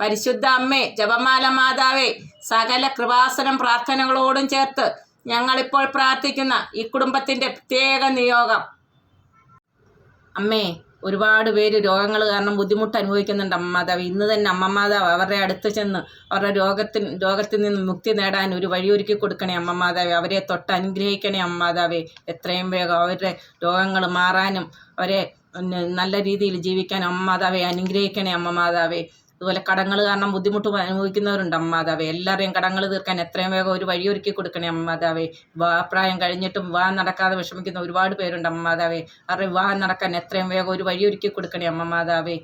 പരിശുദ്ധ അമ്മേ ജപമാല മാതാവേ സകല കൃപാസനം പ്രാർത്ഥനകളോടും ചേർത്ത് ഞങ്ങളിപ്പോൾ പ്രാർത്ഥിക്കുന്ന ഈ കുടുംബത്തിന്റെ പ്രത്യേക നിയോഗം. അമ്മേ ഒരുപാട് പേര് രോഗങ്ങൾ കാരണം ബുദ്ധിമുട്ട് അനുഭവിക്കുന്നുണ്ട് അമ്മ മാതാവ് ഇന്ന് തന്നെ അമ്മ മാതാവ് അവരുടെ അടുത്ത് ചെന്ന് അവരുടെ രോഗത്തിന് രോഗത്തിൽ നിന്ന് മുക്തി നേടാൻ ഒരു വഴിയൊരുക്കി കൊടുക്കണേ അമ്മ മാതാവ് അവരെ തൊട്ട് അനുഗ്രഹിക്കണേ അമ്മ മാതാവേ എത്രയും വേഗം അവരുടെ രോഗങ്ങൾ മാറാനും അവരെ നല്ല രീതിയിൽ ജീവിക്കാൻ അമ്മ മാതാവെ അനുഗ്രഹിക്കണേ അമ്മ മാതാവേ അതുപോലെ കടങ്ങൾ കാരണം ബുദ്ധിമുട്ട് അനുഭവിക്കുന്നവരുണ്ട് അമ്മ മാതാവേ എല്ലാവരെയും കടങ്ങൾ തീർക്കാൻ എത്രയും വേഗം ഒരു വഴിയൊരുക്കി കൊടുക്കണേ അമ്മ മാതാവേ വിവാഹപ്രായം കഴിഞ്ഞിട്ടും വിവാഹം നടക്കാതെ വിഷമിക്കുന്ന ഒരുപാട് പേരുണ്ട് അമ്മ മാതാവേ അവരുടെ വിവാഹം നടക്കാൻ എത്രയും വേഗം ഒരു വഴിയൊരുക്കി കൊടുക്കണേ അമ്മ മാതാവേ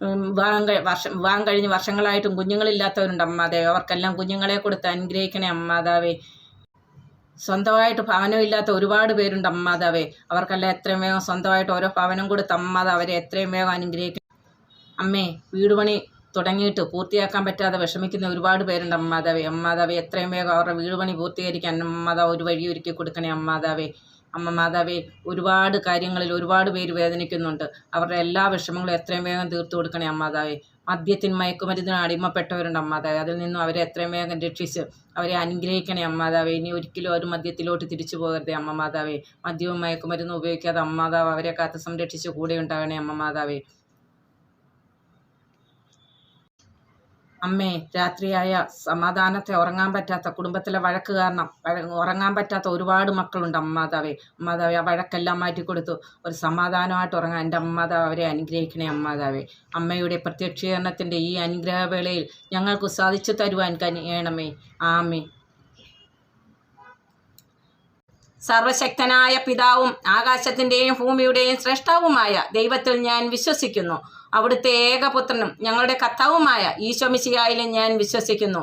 ഉം, വിവാഹം വർഷം വിവാഹം കഴിഞ്ഞ് വർഷങ്ങളായിട്ടും കുഞ്ഞുങ്ങളില്ലാത്തവരുണ്ട് അമ്മ മാതാവേ അവർക്കെല്ലാം കുഞ്ഞുങ്ങളെ കൊടുത്ത് അനുഗ്രഹിക്കണേ അമ്മ സ്വന്തമായിട്ട് ഭവനമില്ലാത്ത ഒരുപാട് പേരുണ്ട് അമ്മാതാവേ. അവർക്കെല്ലാം എത്രയും വേഗം സ്വന്തമായിട്ട് ഓരോ ഭവനം കൊടുത്ത് അമ്മാത അവരെ എത്രയും വേഗം അനുഗ്രഹിക്കണം അമ്മേ വീട് പണി തുടങ്ങിയിട്ട് പൂർത്തിയാക്കാൻ പറ്റാതെ വിഷമിക്കുന്ന ഒരുപാട് പേരുണ്ട് അമ്മാതാവേ. അമ്മാതാവേ എത്രയും വേഗം അവരുടെ വീട് പണി പൂർത്തീകരിക്കാൻ അമ്മാതാവ് ഒരു വഴി ഒരുക്കി കൊടുക്കണേ അമ്മാതാവേ. അമ്മ മാതാവേ ഒരുപാട് കാര്യങ്ങളിൽ ഒരുപാട് പേര് വേദനിക്കുന്നുണ്ട്. അവരുടെ എല്ലാ വിഷമങ്ങളും എത്രയും വേഗം തീർത്തു കൊടുക്കണേ അമ്മാതാവേ. മദ്യത്തിന് മയക്കുമരുന്നിന് അടിമപ്പെട്ടവരുണ്ട് അമ്മാതാവേ. അതിൽ നിന്നും അവരെ എത്രയും വേഗം രക്ഷിച്ച് അവരെ അനുഗ്രഹിക്കണേ അമ്മാതാവേ. ഇനി ഒരിക്കലും ഒരു മദ്യത്തിലോട്ട് തിരിച്ചു പോകരുതേ അമ്മ മാതാവേ. മദ്യവും മയക്കുമരുന്നും ഉപയോഗിക്കാതെ അമ്മാതാവ് അവരെ കാത്ത് സംരക്ഷിച്ച് കൂടെ ഉണ്ടാകണേ അമ്മ മാതാവേ. അമ്മേ രാത്രിയായ സമാധാനത്തെ ഉറങ്ങാൻ പറ്റാത്ത കുടുംബത്തിലെ വഴക്ക് കാരണം ഉറങ്ങാൻ പറ്റാത്ത ഒരുപാട് മക്കളുണ്ട് അമ്മാതാവേ. അമ്മാതാവേ ആ വഴക്കെല്ലാം മാറ്റിക്കൊടുത്തു. ഒരു സമാധാനമായിട്ട് ഉറങ്ങാൻ എന്റെ അമ്മാതാവ് അവരെ അനുഗ്രഹിക്കണേ അമ്മാതാവേ. അമ്മയുടെ പ്രത്യക്ഷീകരണത്തിന്റെ ഈ അനുഗ്രഹവേളയിൽ ഞങ്ങൾക്ക് സാധിച്ചു തരുവാൻ കനിയണമേ. ആമേ സർവശക്തനായ പിതാവും ആകാശത്തിന്റെയും ഭൂമിയുടെയും ശ്രേഷ്ഠവുമായ ദൈവത്തിൽ ഞാൻ വിശ്വസിക്കുന്നു. അവിടുത്തെ ഏകപുത്രനും ഞങ്ങളുടെ കർത്താവുമായ ഈശോമിശിയായാലും ഞാൻ വിശ്വസിക്കുന്നു.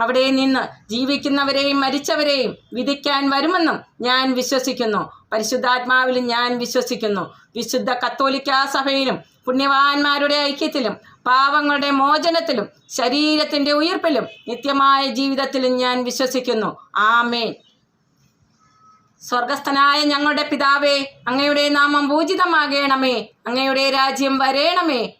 അവിടെ നിന്ന് ജീവിക്കുന്നവരെയും മരിച്ചവരെയും വിധിക്കാൻ വരുമെന്നും ഞാൻ വിശ്വസിക്കുന്നു. പരിശുദ്ധാത്മാവിലും ഞാൻ വിശ്വസിക്കുന്നു. വിശുദ്ധ കത്തോലിക്കാ സഭയിലും പുണ്യവാന്മാരുടെ ഐക്യത്തിലും പാവങ്ങളുടെ മോചനത്തിലും ശരീരത്തിന്റെ ഉയർപ്പിലും നിത്യമായ ജീവിതത്തിലും ഞാൻ വിശ്വസിക്കുന്നു. ആമേൻ. സ്വർഗസ്ഥനായ ഞങ്ങളുടെ പിതാവേ അങ്ങയുടെ നാമം പൂജിതമാകേണമേ. അങ്ങയുടെ രാജ്യം വരേണമേ.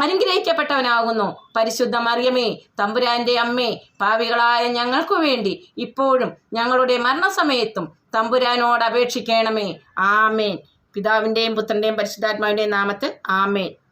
അനുഗ്രഹിക്കപ്പെട്ടവനാകുന്നു. പരിശുദ്ധ മറിയമേ തമ്പുരാന്റെ അമ്മേ പാവികളായ ഞങ്ങൾക്കു വേണ്ടി ഇപ്പോഴും ഞങ്ങളുടെ മരണസമയത്തും തമ്പുരാനോട് അപേക്ഷിക്കണമേ. ആമേൻ. പിതാവിന്റെയും പുത്രന്റെയും പരിശുദ്ധാത്മാവിന്റെയും നാമത്തിൽ ആമേൻ.